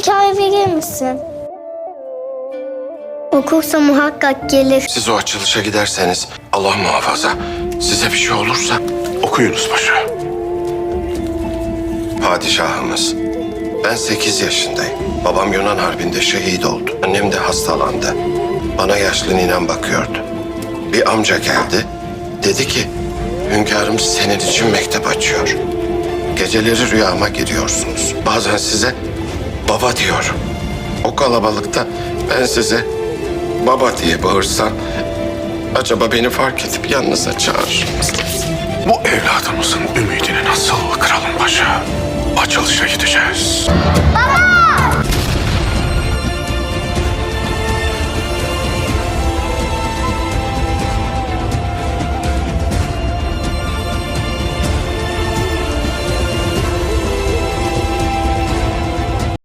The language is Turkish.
hikaye verir misin? Okursa muhakkak gelir. Siz o açılışa giderseniz Allah muhafaza size bir şey olursa Okuyunuz paşa. padişahımız. Ben 8 yaşındayım. Babam Yunan Harbi'nde şehit oldu. Annem de hastalandı. Bana yaşlı ninem bakıyordu. Bir amca geldi. Dedi ki hünkârım senin için mektep açıyor. Geceleri rüyama giriyorsunuz. Bazen size baba diyorum. O kalabalıkta ben size baba diye bağırsam acaba beni fark edip yanınıza çağırır mısınız? Bu evladımızın ümidini nasıl kıralım paşa? Açılışa gideceğiz. Baba!